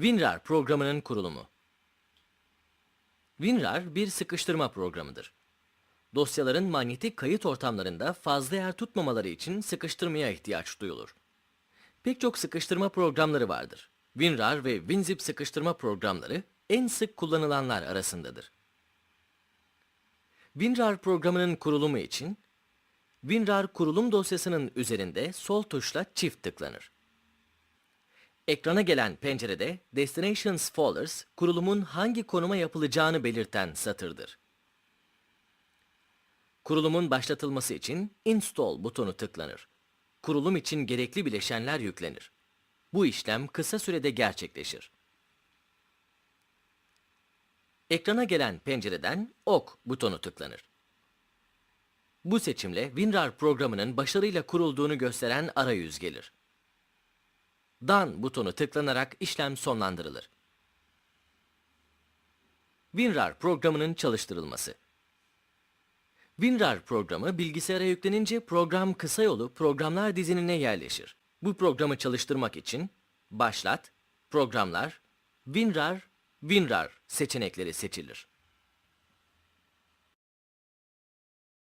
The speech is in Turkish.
WinRAR programının kurulumu. WinRAR bir sıkıştırma programıdır. Dosyaların manyetik kayıt ortamlarında fazla yer tutmamaları için sıkıştırmaya ihtiyaç duyulur. Pek çok sıkıştırma programları vardır. WinRAR ve WinZip sıkıştırma programları en sık kullanılanlar arasındadır. WinRAR programının kurulumu için WinRAR kurulum dosyasının üzerinde sol tuşla çift tıklanır. Ekrana gelen pencerede Destinations Folders kurulumun hangi konuma yapılacağını belirten satırdır. Kurulumun başlatılması için Install butonu tıklanır. Kurulum için gerekli bileşenler yüklenir. Bu işlem kısa sürede gerçekleşir. Ekrana gelen pencereden OK butonu tıklanır. Bu seçimle WinRAR programının başarıyla kurulduğunu gösteren arayüz gelir. Done butonu tıklanarak işlem sonlandırılır. WinRAR programının çalıştırılması. WinRAR programı bilgisayara yüklenince program kısa yolu programlar dizinine yerleşir. Bu programı çalıştırmak için Başlat, Programlar, WinRAR, WinRAR seçenekleri seçilir.